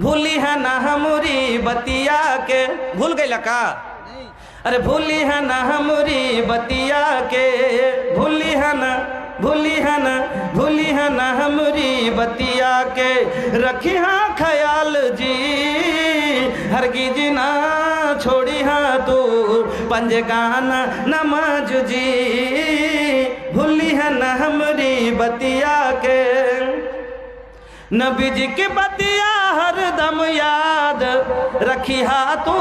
भूली है ना हमारी बतिया के। भूल गई का अरे भूली है ना हमारी बतिया के। भूली है ना, भूली है ना, भूली है ना हमारी बतिया के। रखी हाँ ख्याल जी हरगिज ना छोड़ी हाँ तू। पंज गाना नमाज़ जी, भूली है ना हमारी बतिया के। नबी जी की बतिया हर दम याद रखी हा तू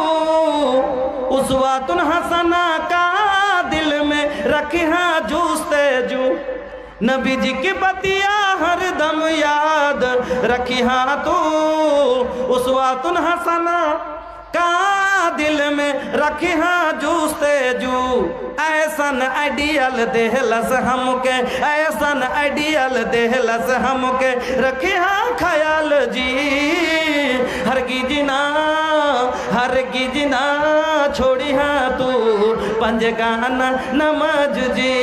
उसवातुन हसना का दिल में रखी हा जूसते जू नबी जी की बतिया हर दम याद रखी हा तू। उस उसवातुन हसना का दिल में रखी हाँ जूसते जू। ऐसन आइडियल देहलस हमके, ऐसन आइडियल देहलस हमके। रखी हाँ ख्याल जी, हर गिजना हर गिजना छोड़ी हाँ तू। पंज गाना नमाज़ जी,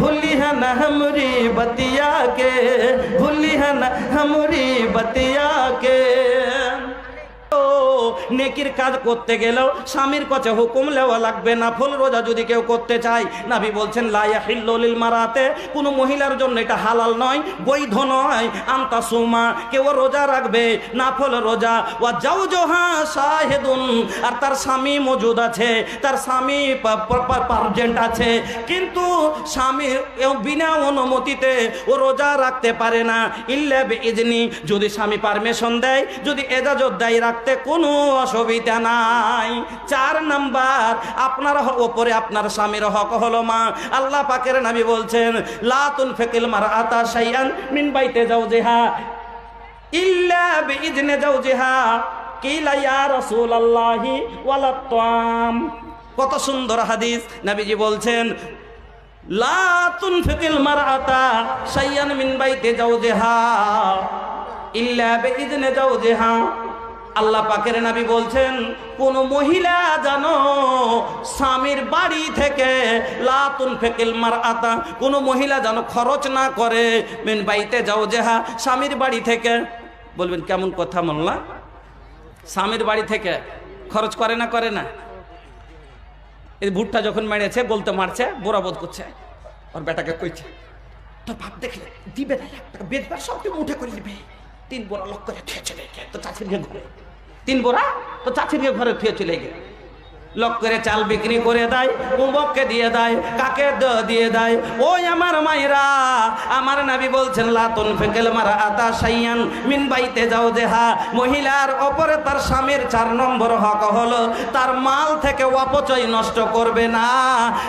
भूली है न हमरी बतिया के, भूली है न हमरी बतिया के। নেকির কাজ করতে গেলেও স্বামীর কাছে হুকুম লেওয়া লাগবে না। ফুল রোজা যদি কেউ করতে চায়, নাভি বলছেন লাইয়া হিল্লিল মারাতে। কোনো মহিলার জন্য এটা হালাল নয়, বৈধ নয়। আমতা সুমা, কেউ রোজা রাখবে না ফল রোজা। ওয়া যাও জোহা শাহেদুন, আর তার স্বামী মজুদ আছে, তার স্বামী পার্জেন্ট আছে। কিন্তু স্বামী বিনা অনুমতিতে ও রোজা রাখতে পারে না। ইল্লা ইজনি যদি স্বামী পারমিশন দেয়, যদি এজাজত দেয় রাখতে, কোনো অসুবিধা নাই। চার নাম্বার, আপনার ওপরে আপনার স্বামীর হক হলো মা। আল্লাহ পাকের নামি বলছেন লাতুন ফেকিল মার আতা সাইয়ান মিন বাইতে যাও জেহা ইল্লা বিইজনে যাও জেহা কিলা ইয়া রাসূলুল্লাহি ওয়ালা তাম কত সুন্দর হাদিস নবীজি বলছেন, লা তুনফিকিল মারআতা শাইয়ান মিন বাইতে জাওজিহা ইল্লা বিইজনে জাওজিহা আল্লাহ পাকের নবী বলছেন, কোন মহিলা জানো, স্বামীর বাড়ি থেকে লাতুন ফেকিল মার আতা কোন মহিলা জানো খরচ না করে, মিন বাড়িতে যাও যেহা স্বামীর বাড়ি থেকে, বলবেন কেমন কথা মোল্লা? স্বামীর বাড়ি থেকে খরচ করে না করে না? এই ভুট্টা যখন মেরেছে, বলতে মারছে, বোরা বোধ করছে, ওর বেটাকে কইছে তো বাপ দেখলে দিবে না, এক টাকা বেচবার সব তুমি উঠে করে নিবে তিন বোরা লক করে চলে তো চাচির গে ঘরে। তিন বোরা, তো চাচির গে ঘরে থুয়ে চলে গে লক করে চাল বিক্রি করে দেয়, কুম্বককে দিয়ে দেয়, কাকে দিয়ে দেয়। ওই আমার মায়েরা, আমার নাবি বলছেন, লাতুন ফেকেল মারা আতা সাইয়ান মিন বাইতে যাও দেহা মহিলার ওপরে তার স্বামীর চার নম্বর হক হলো, তার মাল থেকে অপচয় নষ্ট করবে না,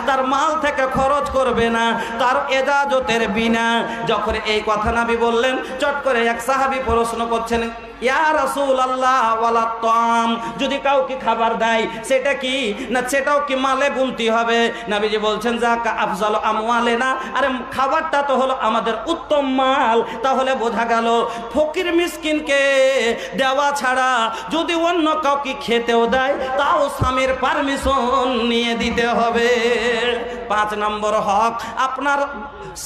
তার মাল থেকে খরচ করবে না, তার এজাজতের বিনা। যখন এই কথা নাবি বললেন, চট করে এক সাহাবি প্রশ্ন করছেন ইয়া রাসূল আল্লাহ তাম যদি কাউকে খাবার দেয়, সেটা কি? না, সেটাও কি মালে গুনতি হবে? নবীজি বলছেন যা আফজাল আমওয়ালে না আরে, খাবারটা তো হলো আমাদের উত্তম মাল। তাহলে বোঝা গেল, ফকির মিসকিনকে দেওয়া ছাড়া যদি অন্য কাউকে খেতেও দেয়, তাও স্বামীর পারমিশন নিয়ে দিতে হবে। পাঁচ নম্বর হক, আপনার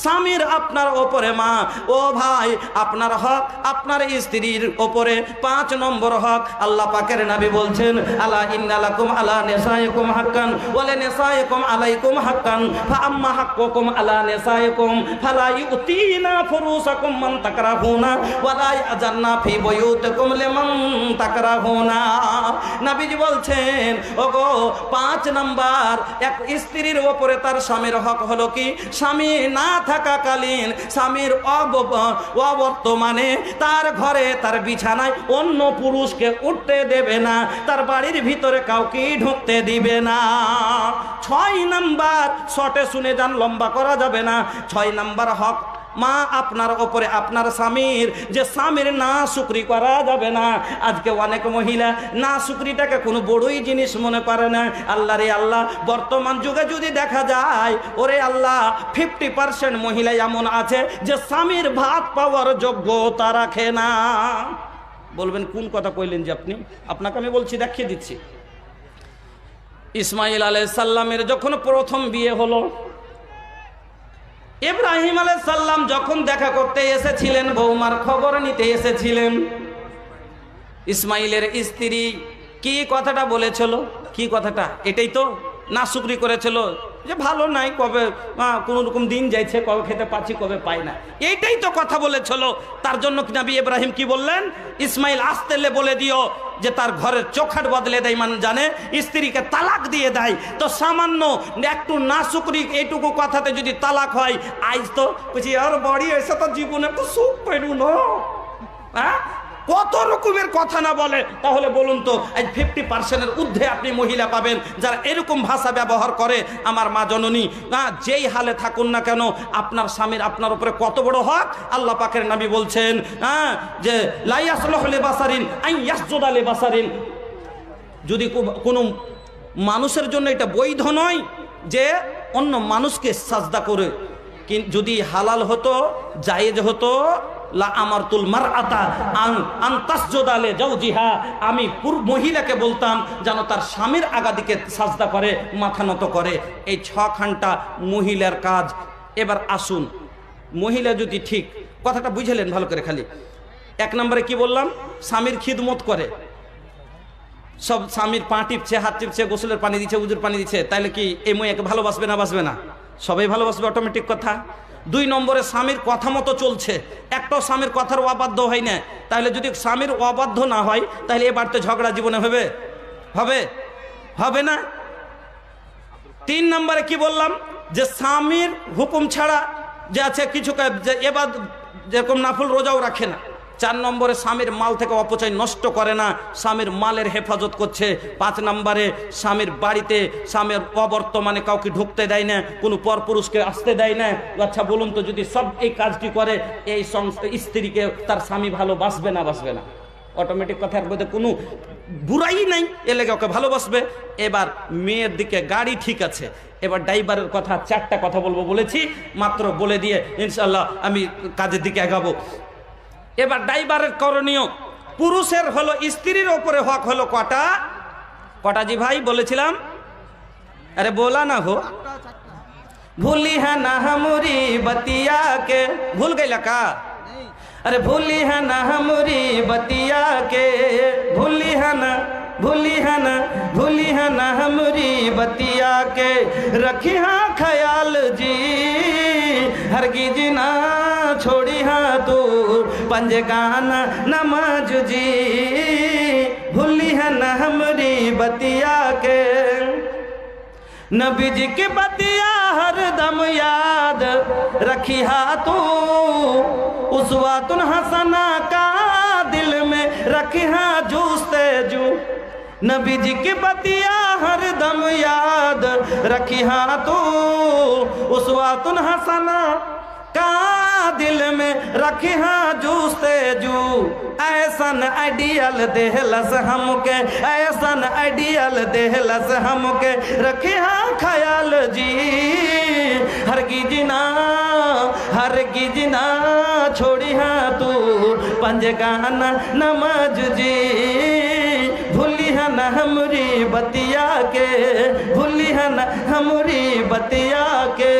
স্বামীর আপনার ওপরে মা। ও ভাই, আপনার হক, আপনার স্ত্রীর ওপরে পাঁচ নম্বর হক আল্লাহ পাকের নাবি বলছেন, আলা ইন্নালাকুম আলা নেসায়কুম হাক্কান, ওয়ালে নেসায়কুম আলাইকুম হাক্কান, ফা আম্মা হাক্কুকুম আলা নেসায়কুম ফালা ইউতিনা ফুরুসাকুম মান তাকরাহুনা, ওয়ালা ইয়াজান্না ফি বুয়ুতিকুম লিমান তাকরাহুনা। নবীজি বলছেন, ওগো, পাঁচ নাম্বার, এক স্ত্রীর ওপরে তার স্বামীর হক হলো কি? স্বামী না থাকাকালীন স্বামীর অব- অবর্তমানে তার ঘরে তার বিছানায় অন্য পুরুষকে উঠতে দেবে না, তার বাড়ির ভিতরে কাউকে ঢুকতে দিবে না। ছয় নাম্বার, শটে শুনে যান, লম্বা করা যাবে না। ছয় নাম্বার হক, মা আপনার ওপরে আপনার স্বামীর, যে স্বামীর না শুক্রি করা যাবে না। আজকে অনেক মহিলা না শুক্রিটাকে কোনো বড়ই জিনিস মনে করে না। আল্লাহ রে আল্লাহ, বর্তমান যুগে যদি দেখা যায়, ওরে আল্লাহ ফিফটি পার্সেন্ট মহিলা এমন আছে যে স্বামীর ভাত পাওয়ার যোগ্যতা রাখে না। বলবেন, কোন কথা কইলেন যে আপনি? আপনাকে আমি বলছি, দেখিয়ে দিচ্ছি। ইসমাইল সাল্লামের যখন প্রথম বিয়ে হলো, ইব্রাহিম সাল্লাম যখন দেখা করতে এসেছিলেন, বৌমার খবর নিতে এসেছিলেন, ইসমাইলের স্ত্রী কি কথাটা বলেছিল? কি কথাটা? এটাই তো না শুকরি করেছিল যে ভালো নাই, কবে কোনো রকম দিন যাইছে, কবে খেতে পাচ্ছি কবে পাই না। এইটাই তো কথা বলেছিল। তার জন্য নবী ইব্রাহিম কি বললেন? ইসমাইল আসতেলে বলে দিও যে তার ঘরের চোখাট বদলে দেয় মানে জানে, স্ত্রীকে তালাক দিয়ে দেয়। তো সামান্য একটু না শুকরি এইটুকু কথাতে যদি তালাক হয় আজ তো বুঝি আর বাড়ি এসে তো জীবনে তো সুখ পেরু না হ্যাঁ? কত রকমের কথা না বলে? তাহলে বলুন তো আজ ফিফটি পার্সেন্টের ঊর্ধ্বে আপনি মহিলা পাবেন যারা এরকম ভাষা ব্যবহার করে। আমার মা জননী না যেই হালে থাকুন না কেন, আপনার স্বামীর আপনার উপরে কত বড় হক? আল্লাহ পাকের নাবি বলছেন হ্যাঁ যে লাইয়াসলহ লেবাসারিন আই ইয়াসজোদা লেবাসারিন। যদি কোনো মানুষের জন্য এটা বৈধ নয় যে, অন্য মানুষকে সাজদা করে। যদি হালাল হতো, জায়েজ হতো লা আমার তুল মার আতা আন আন্তাসজোদালে যাও জিহা আমি মহিলাকে বলতাম যেন তার স্বামীর আগাদিকে সাজদা করে, মাথা নত করে। এই ছখানটা মহিলার কাজ। এবার আসুন, মহিলা যদি ঠিক, কথাটা বুঝলেন ভালো করে খালি। এক নম্বরে কি বললাম? স্বামীর খিদমত করে। সব স্বামীর পা টিপছে, হাত টিপছে, গোসলের পানি দিচ্ছে, উজুর পানি দিচ্ছে তাহলে কি এই মেয়েকে ভালোবাসবে না, বাসবে না? সবাই ভালোবাসবে অটোমেটিক কথা। দুই নম্বরে স্বামীর কথা মতো চলছে। একটাও স্বামীর কথার অবাধ্য হয় না। তাহলে যদি স্বামীর অবাধ্য না হয়, তাহলে এ বাড়িতে ঝগড়া জীবনে হবে? হবে? হবে না? তিন নম্বরে কি বললাম? যে স্বামীর হুকুম ছাড়া যে আছে কিছু এবার যেরকম নাফুল রোজাও রাখে না। চার নম্বরে স্বামীর মাল থেকে অপচয় নষ্ট করে না, স্বামীর মালের হেফাজত করছে। পাঁচ নম্বরে স্বামীর বাড়িতে স্বামীর অবর্তমানে কাউকে ঢুকতে দেয় না, কোনো পরপুরুষকে আসতে দেয় না। আচ্ছা বলুন তো, যদি সব এই কাজটি করে, এই স্ত্রীকে তার স্বামী ভালোবাসবে না বাসবে না? অটোমেটিক কথার মধ্যে কোনো বুড়াই নাই, এ লেগে ওকে ভালোবাসবে। এবার মেয়ের দিকে গাড়ি ঠিক আছে, এবার ড্রাইভারের কথা, চারটা কথা বলব বলেছি, মাত্র বলে দিয়ে ইনশাল্লাহ আমি কাজের দিকে এগাবো। এবার ড্রাইভারের করণীয়, পুরুষের হলো, স্ত্রীর ওপরে হক হলো কটা? কটা জি ভাই বলেছিলাম? আরে বলা না হো ভুলি হ্যাঁ না হামুরি বতিয়াকে। ভুল গেলা কা? আরে ভুলি হ্যাঁ না হামুরি বতিয়াকে। ভুলি হ্যাঁ না भूली है ना, भूली है ना हमारी बतिया के। रखी हाँ ख्याल जी हरगिज ना छोड़ी हाँ तू। पंज गाना नमाज़ जी, भूली है ना हमारी बतिया के। नबी जी की बतिया हर दम याद रखी हा तू। उसवातुन हसना का दिल में रखी हाँ जूसते जू नबी जी की बतिया हर दम याद रखी, हा तू उसवातुन हसना का दिल में रखी हाँ जूसते जू। ऐसन आइडियल देहलस हमके, ऐसन आइडियल देहलस हमके रखी हाँ ख्याल जी। हर की गिजना हर गिजना छोड़ी हाँ तू, पंज गाना नमाज़ जी। भूली है न हमरी बतिया के भूली है न हमरी बतिया के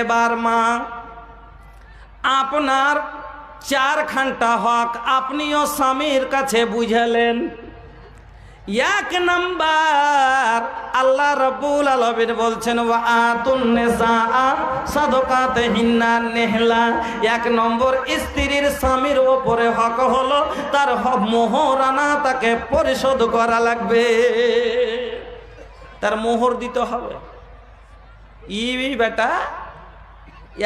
এবার মা আপনার চার ঘন্টা হক আপনিও স্বামীর কাছে বুঝালেন এক নাম্বার, আল্লাহ রব্বুল আলমিন বলছেন নিসা, সাদকাতে হিন্না নেহলা। এক নম্বর, স্ত্রীর স্বামীর ওপরে হক হলো, তার মোহরানা তাকে পরিশোধ করা লাগবে। তার মোহর দিতে হবে। ই বেটা,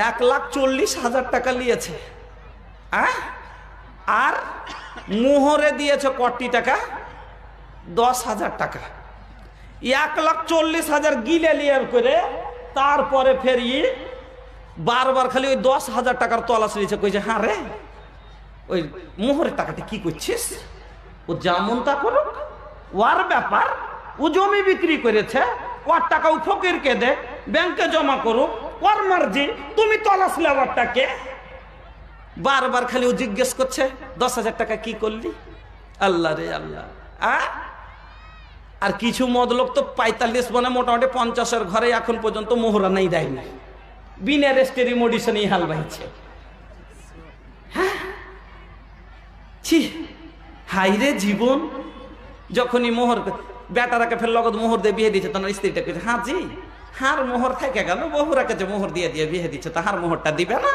এক লাখ চল্লিশ হাজার টাকা নিয়েছে? আর মোহরে দিয়েছে কটি টাকা? দশ হাজার টাকা। এক লাখ চল্লিশ হাজার গিলে লিয়ার করে তারপরে ফেরি বারবার খালি ওই দশ হাজার টাকার তলাশ নিয়েছে কইছে হ্যাঁ রে, ওই মোহরের টাকাটা কি করছিস? ও যেমন তা করুক ওর ব্যাপার, ও জমি বিক্রি করেছে ওর টাকা ও ফকিরকে দে, ব্যাংকে জমা করুক ওর মার্জি তুমি তলাশ লেবারটাকে বারবার খালি ও জিজ্ঞেস করছে, দশ হাজার টাকা কি করলি? আল্লাহ রে আল্লাহ। আ আর কিছু মদলোক তো পঁয়তাল্লিশ মানে মোটামুটি পঞ্চাশের ঘরে এখন পর্যন্ত মোহরা নেই দেয় দেয়নি বিনা রেস্টেরি মোডিশনই হাল বাইছে হাইরে জীবন। যখনই মোহর বেটারাকে ফের লগত মোহর দিয়ে বিয়ে দিচ্ছে তোমার স্ত্রীটা কেছে হ্যাঁ জি, হার মোহর থেকে গেল বহুরাকে যে মোহর দিয়ে দিয়ে বিয়ে দিচ্ছে, তো হার মোহরটা দিবে না?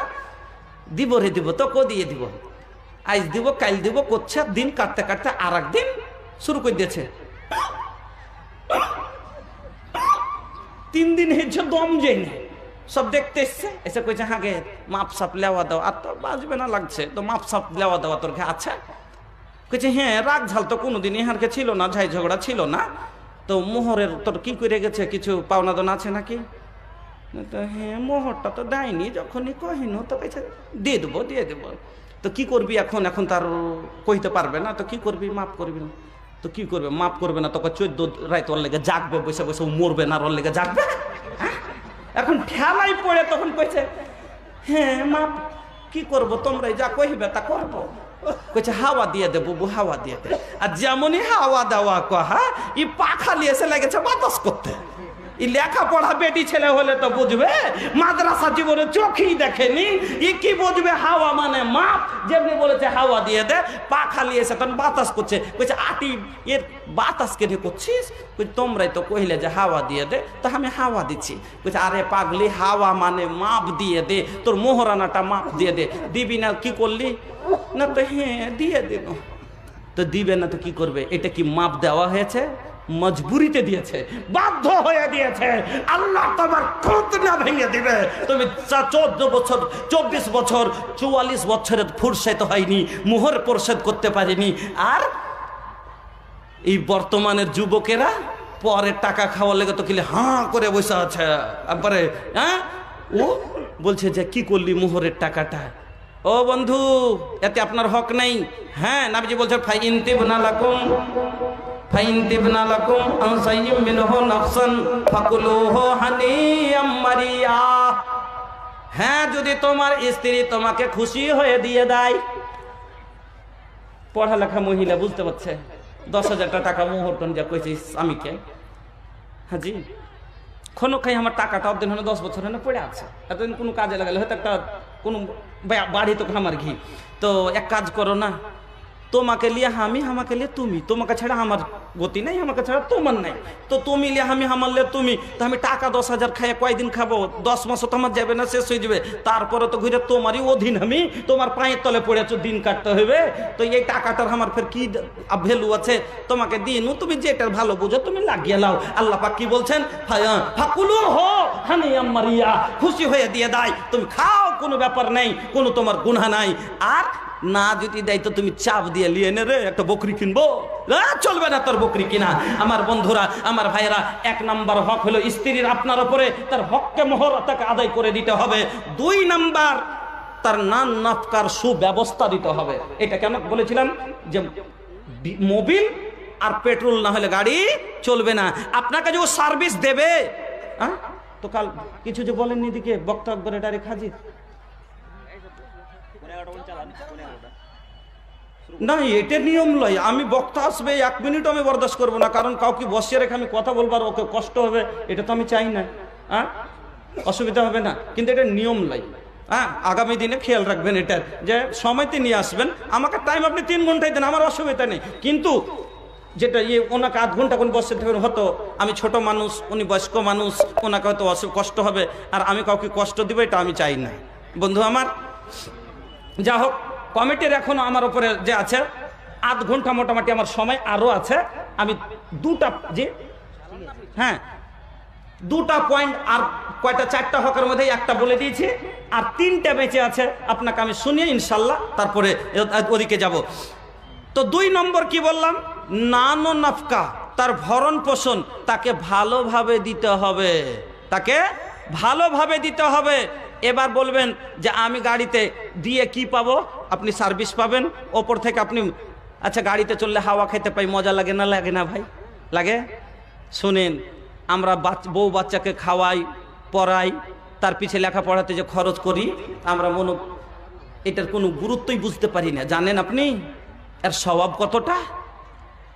দিব রে দিব তো কো দিয়ে দিব। আজ দিব, কাল দিব, করছে, দিন কাটতে কাটতে আর দিন শুরু করে দিয়েছে। তিন দিন হয়েছে দম যাই না। সব দেখতে এসছে, এসে কইছে হ্যাঁ মাপ সাপ লেওয়া দাও। আর তো বাজবে না লাগছে, তো মাপ সাপ লেওয়া দেওয়া তোর আছে? কইছে হ্যাঁ রাগ ঝাল তো কোনোদিন ইহারকে ছিল না, ঝাই ঝগড়া ছিল না। তো মোহরের তোর কি করে গেছে, কিছু পাওনা দানা আছে নাকি? তো হ্যাঁ মোহরটা তো দেয়নি, যখনই কহিনো তো কইছে, দিয়ে দেবো দিয়ে দেবো। তো কি করবি এখন? এখন তার কইতে পারবে না, তো কি করবি? মাপ করবি না। তো কি করবে? মাফ করবে না, তোকে চোদ্দ রায় তোর লেগে জাগবে, বসে বসে ও মরবে না ওর লেগে জাগবে। হ্যাঁ? এখন ঠেলাই পড়ে তখন কইছে হ্যাঁ মাপ কি করব? তোমরাই যা কহিবে তা করব। কইছে, হাওয়া দিয়ে দে, বুবু, হাওয়া দিয়ে দে। আর যেমনই হাওয়া দেওয়া কহা ই পাখা নিয়ে এসে লেগেছে বাতাস করতে। ই লেখাপড়া বেটি ছেলে হলে তো বুঝবে, মাদ্রাসা জীবনে চোখেই দেখেনি। ই কি বুঝবে? হাওয়া মানে মাপ। যেমনি বলেছে, হাওয়া দিয়ে দে পাখা নিয়ে এসে তখন বাতাস করছে। কইছে আটি, এর বাতাস কেটে করছিস? তোমরাই তো কহিলে যে হাওয়া দিয়ে দে, তো আমি হাওয়া দিচ্ছি। কইছে আরে পাগলি, হাওয়া মানে মাপ দিয়ে দে, তোর মোহরানাটা মাপ দিয়ে দে। দিবি না, কি করলি? না তো হ্যাঁ দিয়ে দিন তো দিবে না তো কি করবে? এটা কি মাপ দেওয়া হয়েছে? মজবুরিতে দিয়েছে, বাধ্য হয়ে দিয়েছে। আল্লাহ তোমার খুদ না ভেঙে দিবে। তুমি চোদ্দ বছর, চব্বিশ বছর, চুয়াল্লিশ বছরের ফুরসেত হয়নি, মোহর পরিশোধ করতে পারেনি। আর এই বর্তমানের যুবকেরা পরে টাকা খাওয়ার লেগে তো কিলে হাঁ করে বসে আছে। তারপরে হ্যাঁ? ও বলছে যে, কি করলি মোহরের টাকাটা? ও বন্ধু, এতে আপনার হক নেই। হ্যাঁ নাবিজি বলছে, ফাইন তিবনা লাকুম। ফাইন তিবনা লাকুম আনসাইয়িম মিনহু নাফসান ফাকুলুহু হানিয়াম মারিয়া। হ্যাঁ যদি তোমার স্ত্রী তোমাকে খুশি হয়ে দিয়ে দেয়। পড়ালেখা মহিলা বুঝতে পারছে। দশ হাজার টাকা মুহূর্তন যা কইছে স্বামীকে। হ্যাঁ জি। কোনো খাই আমার টাকাটা অর্ধেক হলে দশ বছর হলে পড়ে আছে। এতদিন কোনো কাজে লাগালে হয়তো একটা কোনো বাড়ি তো আমার ঘি। তো এক কাজ করো না তোমাকে লিয়ে আমি আমাকে লিয়ে তুমি। তোমাকে ছাড়া আমার গতি নাই, আমাকে ছাড়া তোমার নাই। তো তুমি লিয়ে আমি আমার লিয়ে তুমি। তো আমি টাকা দশ হাজার খাইয়ে কয়দিন খাব? দশ মাসও তো আমার যাবে না, শেষ হয়ে যাবে। তারপরে তো ঘুরে তোমারই অধীন আমি। তোমার পায়ের তলে পড়েছো দিন কাটতে হবে তো এই টাকাটার আমার ফের কি ভ্যালু আছে? তোমাকে দিনু, তুমি যেটার ভালো বুঝো, তুমি লাগিয়ে লাও। আল্লাহ পাক কি বলছেন? ফাকুলু হো হানি মারিয়া খুশি হয়ে দিয়ে দেয় তুমি খাও, কোনো ব্যাপার নেই, কোনো তোমার গুনাহ নাই। আর না যদি দেয় তো তুমি চাপ দিয়ে লিয়ে নে রে, একটা বকরি কিনবো। চলবে না তোর বকরি কিনা। আমার বন্ধুরা, আমার ভাইয়েরা, এক নাম্বার হক হলো স্ত্রীর আপনার ওপরে তার হককে মোহর তাকে আদায় করে দিতে হবে। দুই নাম্বার, তার নান নাফকার সুব্যবস্থা দিতে হবে। এটা কেন বলেছিলাম? যে মোবিল আর পেট্রোল না হলে গাড়ি চলবে না। আপনাকে যে ও সার্ভিস দেবে হ্যাঁ তো কাল কিছু যে বলেননি দিকে বক্তব্য ডাইরেক্ট হাজির। না, এটা নিয়ম লয়। আমি বক্তা আসবে, এক মিনিট আমি বরদাস্ত করব না, কারণ কাউকে বসিয়ে রেখে আমি কথা বলবার ওকে কষ্ট হবে, এটা তো আমি চাই না। হ্যাঁ অসুবিধা হবে না। কিন্তু এটা নিয়ম লয়। হ্যাঁ আগামী দিনে খেয়াল রাখবেন এটার যে সময়তে নিয়ে আসবেন, আমাকে টাইম আপনি তিন ঘন্টায় দেন, আমার অসুবিধা নেই। কিন্তু যেটা ইয়ে ওনাকে আধ ঘণ্টা কোন বসে থাকবেন হতো আমি ছোট মানুষ, উনি বয়স্ক মানুষ, ওনাকে হয়তো অসু কষ্ট হবে, আর আমি কাউকে কষ্ট দিব, এটা আমি চাই না। বন্ধু আমার, যা হোক কমিটির এখনও আমার উপরে যে আছে, আধ ঘণ্টা মোটামুটি আমার সময় আরও আছে। আমি দুটা যে হ্যাঁ দুটা পয়েন্ট আর কয়টা, চারটা হকের মধ্যে একটা বলে দিয়েছি। আর তিনটা বেঁচে আছে, আপনাকে আমি শুনিয়ে ইনশাল্লাহ তারপরে ওদিকে যাব। তো দুই নম্বর কি বললাম? নানো নাফকা, তার ভরণ পোষণ তাকে ভালোভাবে দিতে হবে। তাকে ভালোভাবে দিতে হবে। এবার বলবেন যে আমি গাড়িতে দিয়ে কি পাবো? আপনি সার্ভিস পাবেন। ওপর থেকে আপনি আচ্ছা গাড়িতে চললে হাওয়া খেতে পাই, মজা লাগে না লাগে না ভাই? লাগে? শুনেন, আমরা বউ বাচ্চাকে খাওয়াই, পড়াই, তার পিছে লেখাপড়াতে যে খরচ করি, আমরা মনে, এটার কোনো গুরুত্বই বুঝতে পারি না। জানেন আপনি? এর স্বভাব কতটা?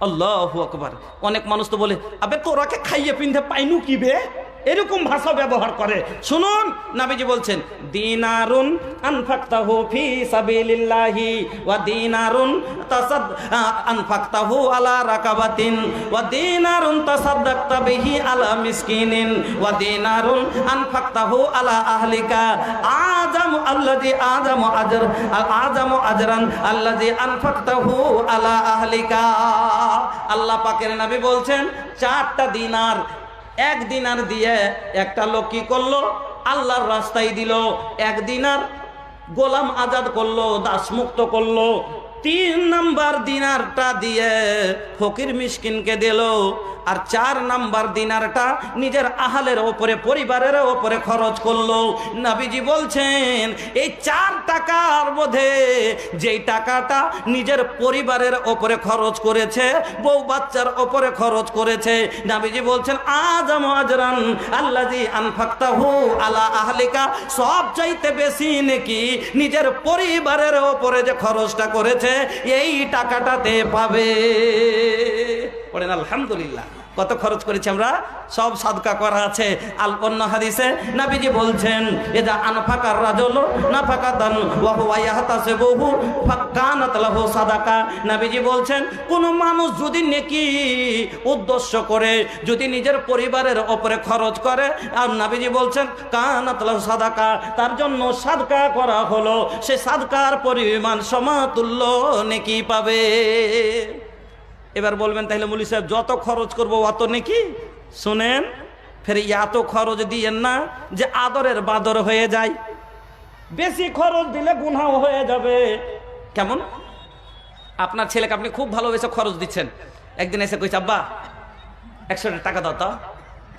আল্লাহ আকবার। অনেক মানুষ তো বলে, আবে তোরাকে খাইয়ে পিন্ধে পাইনু কি বে? এরকম ভাষা ব্যবহার করে। শুনুন, নাবিজি বলছেন, দিনারুন আনফাকতাহু ফি সাবিলিল্লাহি ওয়া দিনারুন তাসাদ আনফাকতাহু আলা রাকাবাতিন ওয়া দিনারুন তাসাদদাকতা বিহি আলা মিসকিনিন ওয়া দিনারুন আনফাকতাহু আলা আহলিকা আযাম আল্লাযী আযাম আজর, আযাম আজরান আল্লাযী আনফাকতাহু আলা আহলিকা। আল্লাহ পাকের নবী বলছেন, চারটা দিনার এক দিনার দিয়ে একটা লোক কি করল? আল্লাহর রাস্তায় দিল। এক দিনার গোলাম আজাদ করল, দাসমুক্ত করল। তিন নাম্বার দিনারটা দিয়ে ফকির মিসকিনকে দিল। আর চার নাম্বার দিনারটা নিজের আহালের ওপরে, পরিবারের ওপরে খরচ করল। নাবিজি বলছেন, এই চার টাকার মধ্যে যেই টাকাটা নিজের পরিবারের ওপরে খরচ করেছে, বউ বাচ্চার ওপরে খরচ করেছে, নাবিজি বলছেন আজম আজরান আল্লাজি আনফাক্তাহু আলা আহলিকা, সব চাইতে বেশি নাকি নিজের পরিবারের ওপরে যে খরচটা করেছে, এই টাকাটাতে পাবে। পড়েন, আলহামদুলিল্লাহ। কত খরচ করেছি আমরা? সব সাদকা করা আছে। আল অন্য হাদিসে নাবিজি বলছেন এটা আনফাকার রাজল না ফাঁকা দান ওয়াহুয়াইয়াহাতাসে বহু ফাক্কানাত লাহু সাদাকা। নাবিজি বলছেন, কোন মানুষ যদি নেকি উদ্দেশ্য করে, যদি নিজের পরিবারের ওপরে খরচ করে, আর নাবিজি বলছেন, কানাত লাহু সাদাকা। তার জন্য সাদকা করা হলো। সে সাদকার পরিমাণ সমাতুল্য নেকি পাবে। এবার বলবেন, তাহলে মুলি সাহেব, যত খরচ করব অত নাকি? শোনেন, ফের এত খরচ দিয়েন না যে আদরের বাদর হয়ে যায়। বেশি খরচ দিলে গুনাও হয়ে যাবে। কেমন? আপনার ছেলেকে আপনি খুব ভালোবেসে খরচ দিচ্ছেন। একদিন এসে কইছে, আব্বা, একশো টাকা দাও তো।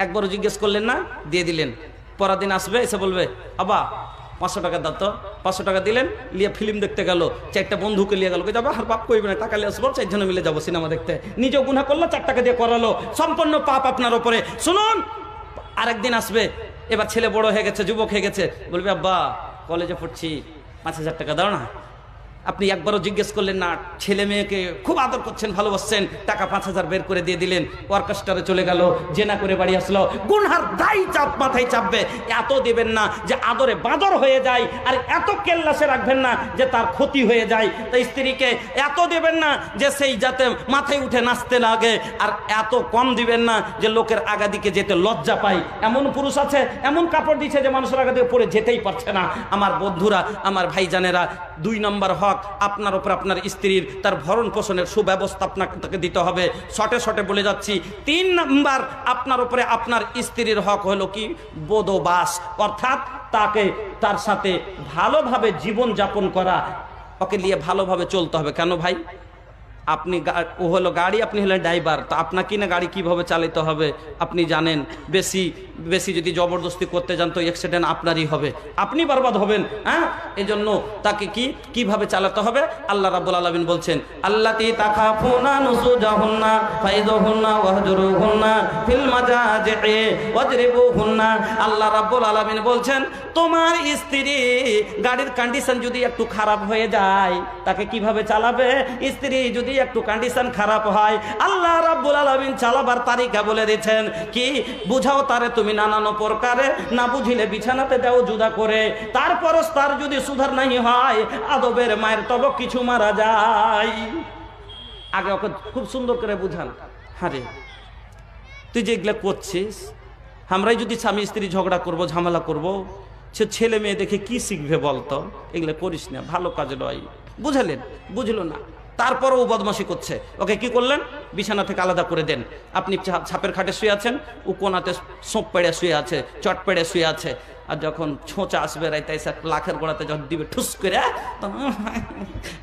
একবারও জিজ্ঞেস করলেন না, দিয়ে দিলেন। পরের দিন আসবে, এসে বলবে, আব্বা পাঁচশো টাকা দাঁত, পাঁচশো টাকা দিলেন, লিয়ে ফিল্ম দেখতে গেল, চারটা বন্ধুকে লিয়ে গেল যাব? আর পাপ কইবে না, টাকা লিয়ে আসব, চারজনে মিলে যাব সিনেমা দেখতে। নিজেও গুণা করল, চার টাকা দিয়ে করালো। সম্পূর্ণ পাপ আপনার ওপরে শুনুন, আরেকদিন আসবে। এবার ছেলে বড় হয়ে গেছে, যুবক হয়ে গেছে। বলবে, আব্বা কলেজে পড়ছি, পাঁচ হাজার টাকা দাও না। আপনি একবারও জিজ্ঞেস করলেন, না, ছেলে মেয়েকে খুব আদর করছেন, ভালোবাসছেন, টাকা পাঁচ হাজার বের করে দিয়ে দিলেন, অর্কেস্ট্রারে চলে গেল, জেনা করে বাড়ি আসলো, গুনহার দায়ী চাপ মাথায় চাপবে, এত দেবেন না যে আদরে বাদর হয়ে যায়, আর এত কেল্লাসে রাখবেন না যে তার ক্ষতি হয়ে যায়। তাই স্ত্রীকে এত দেবেন না যে সেই যাতে মাথায় উঠে নাচতে লাগে, আর এত কম দিবেন না যে লোকের আগা দিকে যেতে লজ্জা পায়। এমন পুরুষ আছে, এমন কাপড় দিচ্ছে যে মানুষের আগা দিকে পরে যেতেই পারছে না। আমার বন্ধুরা, আমার ভাইজানেরা, দুই নম্বর হক আপনার উপর আপনার স্ত্রীর তার ভরণ পোষণের সুব্যবস্থা আপনাকে তাকে দিতে হবে। শটে শটে বলে যাচ্ছি। তিন নাম্বার, আপনার উপরে আপনার স্ত্রীর হক হলো কি? বোধবাস। অর্থাৎ তাকে, তার সাথে ভালোভাবে জীবন যাপন করা। ওকে নিয়ে ভালোভাবে চলতে হবে। কেন ভাই? আপনি ও হলো গাড়ি, আপনি হলেন ড্রাইভার। তো আপনাকে না গাড়ি কীভাবে চালাতে হবে? আপনি জানেন, বেশি বেশি যদি জবরদস্তি করতে যান, তো অ্যাক্সিডেন্ট আপনারই হবে। আপনি বরবাদ হবেন হ্যাঁ? এজন্য তাকে কি, কীভাবে চালাতে হবে? আল্লাহ রাব্বুল আলামিন বলছেন ওয়াহজুরুহুন্না, ফিল মাজাজি'i, ওয়াজরিবুহুন্না। আল্লাহ রাব্বুল আলামিন বলছেন, তোমার স্ত্রী গাড়ির কন্ডিশন যদি একটু খারাপ হয়ে যায়, তাকে কীভাবে চালাবে? স্ত্রী যদি একটু কন্ডিশন খারাপ হয়। আল্লাহ রাব্বুল আলামিন চালাবার তারিকা বলে দিয়েছেন। কি? বুঝাও তারে তুমি নানান প্রকারে। না বুঝিলে বিছানাতে দাও জুদা করে। তারপরও তার যদি সুধার নাই হয়, আদবের মায়ের তব কিছু মারা যায়। আগে ওকে খুব সুন্দর করে বুঝান। হারে, তুই যে এগুলো করছিস, আমরাই যদি স্বামী স্ত্রী ঝগড়া করব, ঝামেলা করব, সে ছেলে মেয়ে দেখে কি শিখবে বলতো? এগুলো করিস না, ভালো কাজ নয় বুঝালেন? বুঝলো না? তারপরও ও বদমাসি করছে। ওকে কি করলেন? বিছানা থেকে আলাদা করে দেন। আপনি ছাপের খাটে শুয়ে আছেন, ও কোনাতে সোপ পেড়ে শুয়ে আছে, চট পেড়ে শুয়ে আছে। আর যখন ছোঁচা আসবে রাইতে এসে একটা লাখের গোড়াতে যখন দিবে ঠুস করে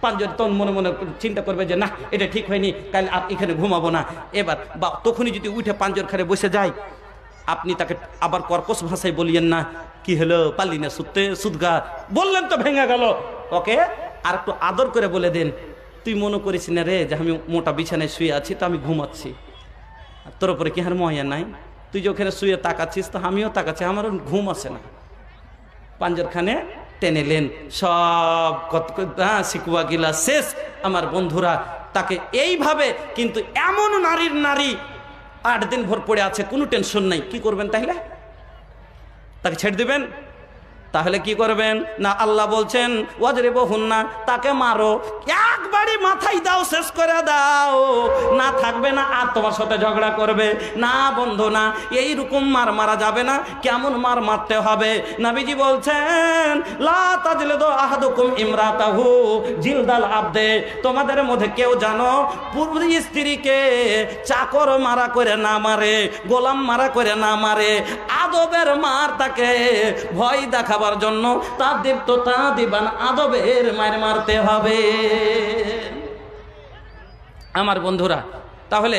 পাঁচজন তখন মনে মনে চিন্তা করবে যে, না, এটা ঠিক হয়নি, কাল আর এখানে ঘুমাবো না। এবার বা তখনই যদি উঠে পাঁচজন খারে বসে যায়, আপনি তাকে আবার কর্কশ ভাষায় বলিয়েন না, কি হলো, পালি না সুতে সুদগা? বললেন তো ভেঙে গেল। ওকে আর একটু আদর করে বলে দেন তুই মনে করিস না রে যে আমি মোটা বিছানায় শুয়ে আছি, তো আমি ঘুমাচ্ছি। আর তোর উপরে কি হার ময়া নাই? তুই যে ওখানে শুয়ে তাকাচ্ছিস, তো আমিও তাকাচ্ছি, আমারও ঘুম আসে না। পাঞ্জরখানে টেনেলেন সব কত- হ্যাঁ শিকুয়া গিলা শেষ। আমার বন্ধুরা তাকে এইভাবে কিন্তু এমন নারীর নারী আট দিন ভর পড়ে আছে, কোনো টেনশন নাই। কি করবেন তাহলে? তাকে ছেড়ে দিবেন? তাহলে কি করবেন? না, আল্লাহ বলছেন ওয়াজরে বহুন না তাকে মারো। একবারই মাথায় দাও, শেষ করে দাও। না থাকবে না, আর তোমার সাথে ঝগড়া করবে। না, বন্ধু, না এই রকম মার মারা যাবে না। কেমন মার মারতে হবে? নাবিজি বলছেন দো আহাদুকুম ইমরাতাহু জিলদাল আবদে, তোমাদের মধ্যে কেউ জানো পূর্ব স্ত্রীকে চাকর মারা করে না মারে, গোলাম মারা করে না মারে, আদবের মার তাকে ভয় দেখাবার জন্য তা দীপ্ত তা দিবান আদবের মার মারতে হবে। আমার বন্ধুরা, তাহলে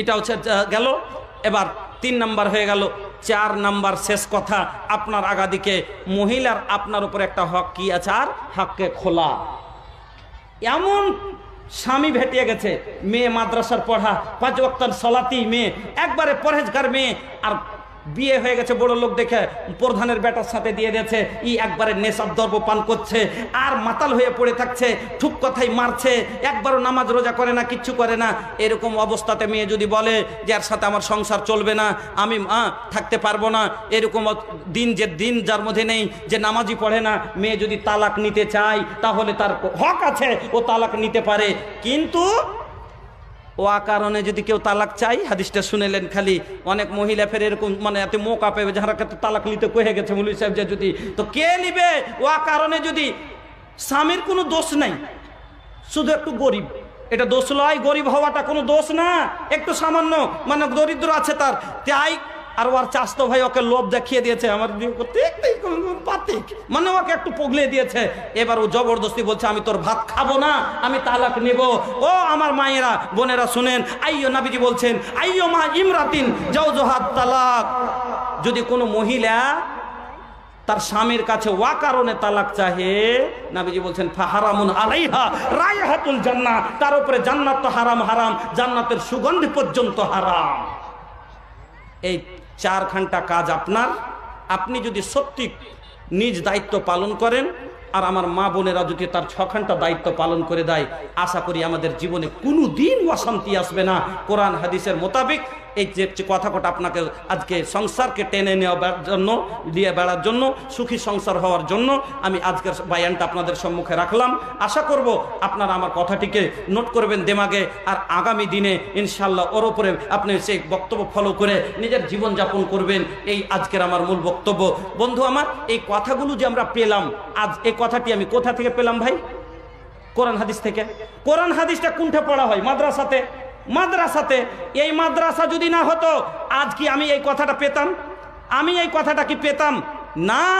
এটা হচ্ছে গেল। এবার তিন নাম্বার হয়ে গেল। চার নাম্বার শেষ কথা, আপনার আগাদিকে মহিলার আপনার উপর একটা হক কি আছে? আর হককে খোলা। এমন স্বামী ভেটিয়ে গেছে, মেয়ে মাদ্রাসার পড়া, পাঁচ ওয়াক্তার সলাতি মেয়ে, একবারে পরহেজগার মেয়ে, আর বিয়ে হয়ে গেছে বড় লোক দেখে প্রধানের বেটার সাথে দিয়ে দিয়েছে ই একবারে নেশার দ্রব্য পান করছে আর মাতাল হয়ে পড়ে থাকছে ঠুক কথাই মারছে একবারও নামাজ রোজা করে না কিচ্ছু করে না। এরকম অবস্থাতে মেয়ে যদি বলে যে এর সাথে আমার সংসার চলবে না আমি আহ, থাকতে পারব না এরকম দিন যে দিন যার মধ্যে নেই যে নামাজই পড়ে না মেয়ে যদি তালাক নিতে চায় তাহলে তার হক আছে ও তালাক নিতে পারে। কিন্তু ও কারণে যদি কেউ তালাক চাই হাদিসটা শুনেলেন খালি। অনেক মহিলা ফের এরকম মানে এত মোকা পেবে যারা তো তালাক নিতে কয়ে গেছে মুলি সাহেব যে যদি তো কে নিবে? ও কারণে যদি স্বামীর কোনো দোষ নাই, শুধু একটু গরিব। এটা দোষ লয়, গরিব হওয়াটা কোনো দোষ না, একটু সামান্য মানে দরিদ্র আছে তার। তাই আর ওর চাস্তো ভাই ওকে লোভ দেখিয়ে দিয়েছে, আমার পাতিক। মানে ওকে একটু পগলে দিয়েছে। এবার ও জবরদস্তি বলছে, আমি তোর ভাত খাব না, আমি তালাক নেব। ও আমার মায়েরা, বোনেরা শুনেন, আইয়ো নাবিজি বলছেন, আইয়ো মা ইমরাতিন যাও জোহাত তালাক। যদি কোনো মহিলা তার স্বামীর কাছে ওয়া কারণে তালাক চাহে, নাবিজি বলছেন ফাহারামুন আলাইহা, রায়হাতুল জান্নাহ। তার উপরে জান্নাত তো হারাম হারাম। জান্নাতের সুগন্ধি পর্যন্ত হারাম। এই চারখানটা কাজ আপনার। আপনি যদি সত্যি নিজ দায়িত্ব পালন করেন, আর আমার মা বোনেরা যদি তার ছ ঘণ্টা দায়িত্ব পালন করে দেয়, আশা করি আমাদের জীবনে কোনো দিন অশান্তি আসবে না। কোরআন, হাদিসের মোতাবেক এই যে কথা কটা আপনাকে আজকে সংসারকে টেনে নেওয়ার জন্য দিয়ে বেড়ার জন্য, সুখী সংসার হওয়ার জন্য আমি আজকের বায়ানটা আপনাদের সম্মুখে রাখলাম। আশা করব আপনারা আমার কথাটিকে নোট করবেন দেমাগে, আর আগামী দিনে ইনশাল্লাহ ওর ওপরে আপনি সেই বক্তব্য ফলো করে নিজের জীবন যাপন করবেন, এই আজকের আমার মূল বক্তব্য। বন্ধু আমার, এই কথাগুলো যে আমরা পেলাম, আজ এই কথাটি আমি কোথা থেকে পেলাম ভাই? কোরআন হাদিস থেকে। কোরআন হাদিসটা কোনটা পড়া হয়? মাদ্রাসাতে? মাদ্রাসাতে, এই মাদ্রাসা যদি না হতো, আজ কি আমি এই কথাটা পেতাম? আমি এই কথাটা কি পেতাম? না।